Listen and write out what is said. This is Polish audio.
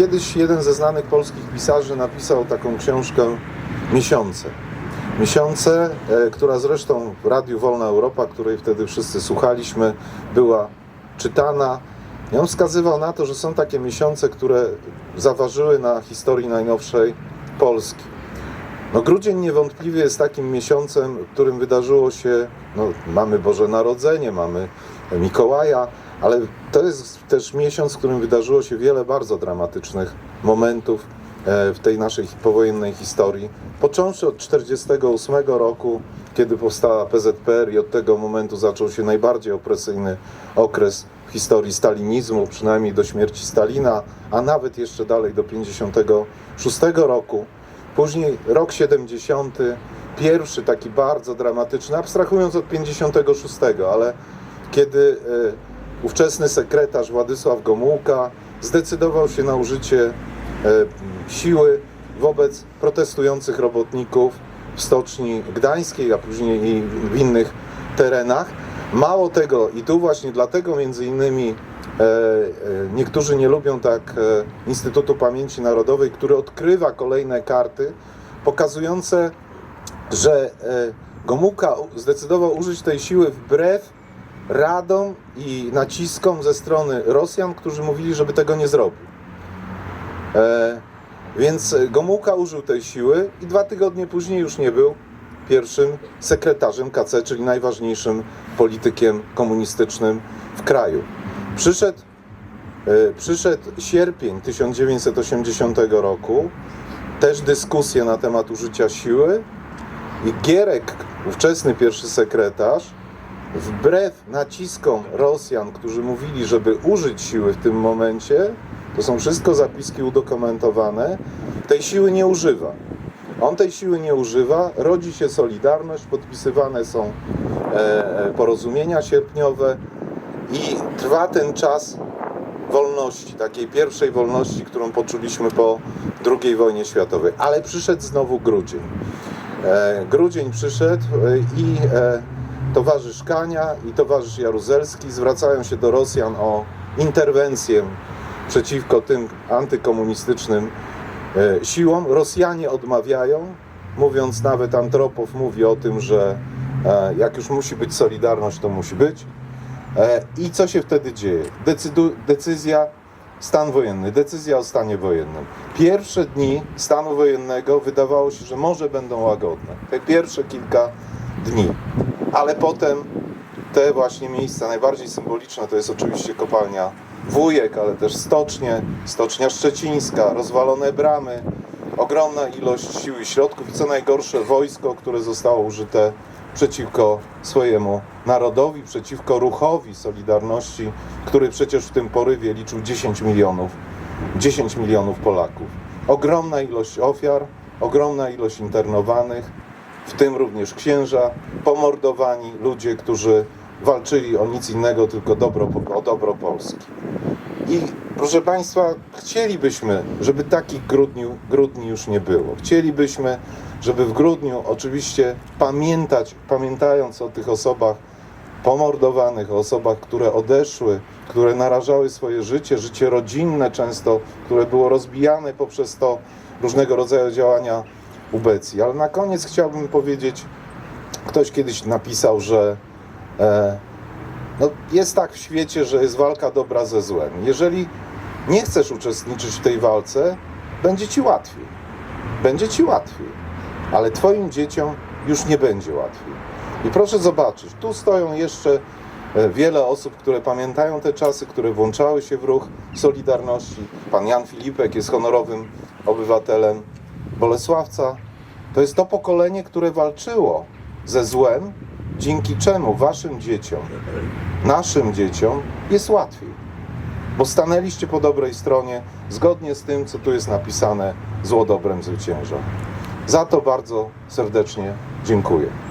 Kiedyś jeden ze znanych polskich pisarzy napisał taką książkę Miesiące. Miesiące, e, która zresztą w Radiu Wolna Europa, której wtedy wszyscy słuchaliśmy, była czytana. I on wskazywał na to, że są takie miesiące, które zaważyły na historii najnowszej Polski. No, grudzień niewątpliwie jest takim miesiącem, w którym wydarzyło się, no, mamy Boże Narodzenie, mamy Mikołaja, ale to jest też miesiąc, w którym wydarzyło się wiele bardzo dramatycznych momentów e, w tej naszej powojennej historii. Począwszy od 1948 roku, kiedy powstała PZPR i od tego momentu zaczął się najbardziej opresyjny okres w historii stalinizmu, przynajmniej do śmierci Stalina, a nawet jeszcze dalej do 1956 roku. Później rok 70, pierwszy taki bardzo dramatyczny, abstrahując od 56, ale kiedy e, ówczesny sekretarz Władysław Gomułka zdecydował się na użycie e, siły wobec protestujących robotników w Stoczni Gdańskiej, a później i w innych terenach. Mało tego, i tu właśnie dlatego między innymi e, niektórzy nie lubią tak Instytutu Pamięci Narodowej, który odkrywa kolejne karty pokazujące, że Gomułka zdecydował użyć tej siły wbrew radom i naciskom ze strony Rosjan, którzy mówili, żeby tego nie zrobił. E, więc Gomułka użył tej siły i dwa tygodnie później już nie był pierwszym sekretarzem KC, czyli najważniejszym politykiem komunistycznym w kraju. Przyszedł, e, przyszedł sierpień 1980 roku, też dyskusje na temat użycia siły i Gierek, ówczesny pierwszy sekretarz, wbrew naciskom Rosjan, którzy mówili, żeby użyć siły w tym momencie, to są wszystko zapiski udokumentowane, tej siły nie używa. On tej siły nie używa, rodzi się Solidarność, podpisywane są e, e, porozumienia sierpniowe i trwa ten czas wolności, takiej pierwszej wolności, którą poczuliśmy po II wojnie światowej. Ale przyszedł znowu grudzień. E, grudzień przyszedł i towarzysz Kania i towarzysz Jaruzelski zwracają się do Rosjan o interwencję przeciwko tym antykomunistycznym e, siłom. Rosjanie odmawiają, mówiąc nawet Antropow mówi o tym, że e, jak już musi być solidarność, to musi być. E, I co się wtedy dzieje? Decydu, decyzja, stan wojenny, decyzja o stanie wojennym. Pierwsze dni stanu wojennego wydawało się, że może będą łagodne. Te pierwsze kilka dni. Ale potem te właśnie miejsca najbardziej symboliczne to jest oczywiście kopalnia Wujek, ale też stocznie, stocznia szczecińska, rozwalone bramy, ogromna ilość sił i środków i co najgorsze wojsko, które zostało użyte przeciwko swojemu narodowi, przeciwko ruchowi Solidarności, który przecież w tym porywie liczył 10 milionów, 10 milionów Polaków. Ogromna ilość ofiar, ogromna ilość internowanych, w tym również księża, pomordowani ludzie, którzy walczyli o nic innego, tylko dobro, o dobro Polski. I proszę Państwa, chcielibyśmy, żeby takich grudniu, grudni już nie było. Chcielibyśmy, żeby w grudniu oczywiście pamiętać, pamiętając o tych osobach pomordowanych, o osobach, które odeszły, które narażały swoje życie, życie rodzinne często, które było rozbijane poprzez to różnego rodzaju działania ubecji. Ale na koniec chciałbym powiedzieć, ktoś kiedyś napisał, że e, no, jest tak w świecie, że jest walka dobra ze złem. Jeżeli nie chcesz uczestniczyć w tej walce, będzie ci łatwiej. Będzie ci łatwiej. Ale twoim dzieciom już nie będzie łatwiej. I proszę zobaczyć, tu stoją jeszcze e, wiele osób, które pamiętają te czasy, które włączały się w ruch Solidarności. Pan Jan Filipek jest honorowym obywatelem Bolesławca. To jest to pokolenie, które walczyło ze złem, dzięki czemu waszym dzieciom, naszym dzieciom jest łatwiej. Bo stanęliście po dobrej stronie, zgodnie z tym, co tu jest napisane, zło dobrem zwycięża. Za to bardzo serdecznie dziękuję.